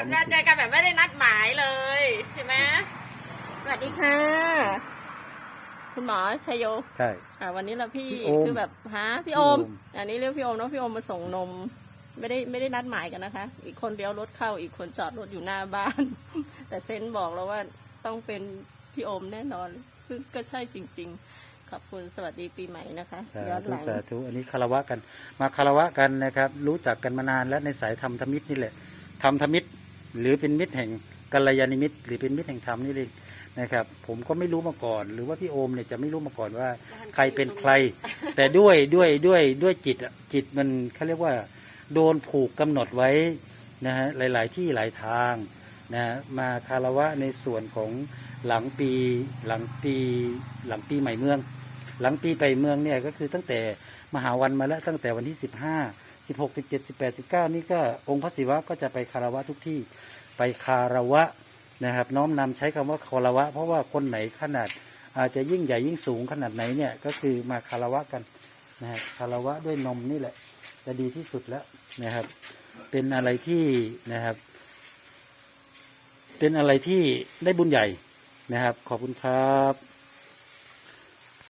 อันนี้เราเจอกันแบบไม่ได้นัดหมายเลยใช่ไหมสวัสดีค่ะ คุณหมอชัยโยใช่ อ่าวันนี้เราพี่พี่โอมคือแบบฮะพี่พี่โอโอมมอันนี้เรียกพี่โอมเนาะพี่โอมมาส่งนม ไม่ได้ไม่ได้นัดหมายกันนะคะ อีกคนเลี้ยวรถเข้าอีกคนจอดรถอยู่หน้าบ้าน แต่เซนบอกแล้วว่าต้องเป็นพี่โอมแน่นอน ซึ่งก็ใช่จริง ๆ ขอบคุณสวัสดีปีใหม่นะคะสาย้อนธุหลังสาธุอันนี้คารวะกัน มาคารวะกันนะครับ รู้จักกันมานานแล้วในสายธรรมธมิตรนี่แหละธรรมธมิตร หรือเป็นมิตรแห่งกัลยาณมิตร หรือเป็นมิตรแห่งธรรมนี่เองนะครับ ผมก็ไม่รู้มาก่อน หรือว่าพี่โอมเนี่ยจะไม่รู้มาก่อนว่า ใครเป็นใคร แต่ด้วยด้วยด้วยด้วยจิตอะจิตมันเขาเรียกว่า โดนผูกกำหนดไว้นะฮะหลาย ๆ ที่หลายทางนะฮะมาคารวะในส่วนของหลังปีหลังปีหลังปีใหม่เมือง หลังปีไปเมืองเนี่ยก็คือตั้งแต่มหาวันมาแล้วตั้งแต่วันที่สิบห้า สิบหกสิบเจ็ดสิบแปดสิบเก้านี่ก็องค์พระศิวะก็จะไปคารวะทุกที่ไปคารวะนะครับ น้อมนำใช้คำว่าคารวะ เพราะว่าคนไหนขนาดอาจจะยิ่งใหญ่ยิ่งสูงขนาดไหนเนี่ยก็คือมาคารวะกันนะฮะคารวะด้วยนมนี่แหละ จะดีที่สุดแล้วนะครับ เป็นอะไรที่นะครับ เป็นอะไรที่ได้บุญใหญ่นะครับ ขอบคุณครับ